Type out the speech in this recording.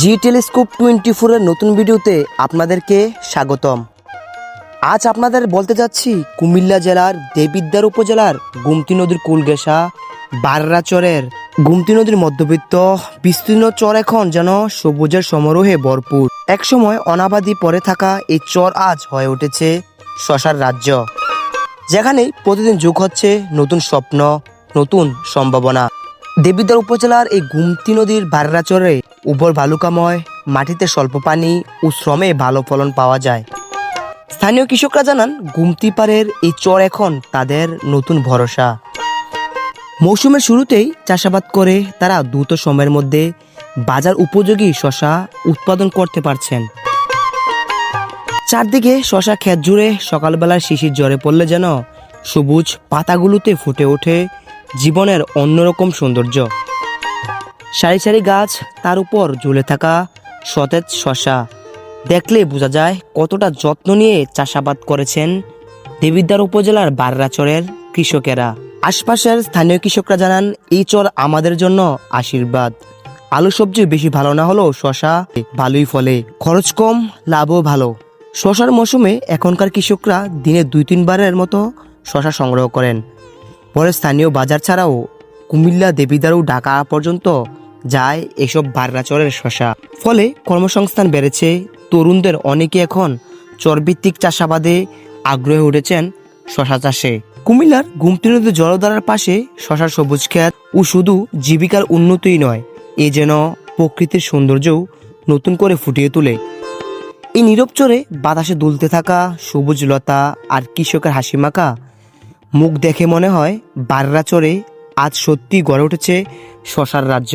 জি telescope twenty ফোরের নতুন ভিডিওতে আপনাদেরকে স্বাগতম। আজ আপনাদের বলতে যাচ্ছি, কুমিল্লা জেলার দেবিদ্বার উপজেলার গুমতি নদীর কুলগেসা বাররাচরের গুমতি নদীর মধ্যবিত্ত বিস্তীর্ণ চর এখন যেন সবুজের সমারোহে ভরপুর। একসময় অনাবাদি পরে থাকা এই চর আজ হয়ে উঠেছে শশার রাজ্য। যেখানে প্রতিদিন যোগ হচ্ছে নতুন স্বপ্ন, নতুন সম্ভাবনা। দেবিদ্বার উপজেলার এই গুমতি নদীর বাররাচরে উবর বালুকাময় মাটিতে স্বল্প পানি ও শ্রমে ভালো ফলন পাওয়া যায়। স্থানীয় কৃষকরা জানান, গুমতি পাড়ের এই চর এখন তাদের নতুন ভরসা। মৌসুমের শুরুতেই চাষাবাদ করে তারা দ্রুত সময়ের মধ্যে বাজার উপযোগী শশা উৎপাদন করতে পারছেন। চারদিকে শশা ক্ষেত জুড়ে সকালবেলার শিশির জ্বরে পড়লে যেন সবুজ পাতাগুলোতে ফুটে ওঠে জীবনের অন্যরকম সৌন্দর্য। সারি সারি গাছ তার উপর ঝুলে থাকা সতেজ শশা। দেখলে বোঝা যায় কতটা যত্ন নিয়ে চাষাবাদ করেছেন দেবিদ্বার উপজেলার বাররাচরের কৃষকেরা। আশপাশের স্থানীয় কৃষকরা জানান, এই চর আমাদের জন্য আশীর্বাদ। আলু সবজি বেশি ভালো না হলেও শশা ভালোই ফলে। খরচ কম, লাভও ভালো। শশার মৌসুমে এখনকার কৃষকরা দিনে দুই তিনবারের মতো শশা সংগ্রহ করেন। পরে স্থানীয় বাজার ছাড়াও কুমিল্লা, দেবিদার, ঢাকা পর্যন্ত যায় এসব বাররাচরের শশা। ফলে কর্মসংস্থান বেড়েছে। তরুণদের অনেকে এখন চরভিত্তিক চাষাবাদে আগ্রহে উঠেছেন শশা চাষে। কুমিল্লার গুমতি নদীর জলধারার পাশে শশার সবুজ ক্ষেত ও শুধু জীবিকার উন্নতিই নয়, এ যেন প্রকৃতির সৌন্দর্যও নতুন করে ফুটিয়ে তোলে। এই নীরব চরে বাতাসে দুলতে থাকা সবুজ লতা আর কৃষকের হাসিমাখা মুখ দেখে মনে হয় বাররা চরে আজ সত্যি গড়ে উঠেছে শশার রাজ্য।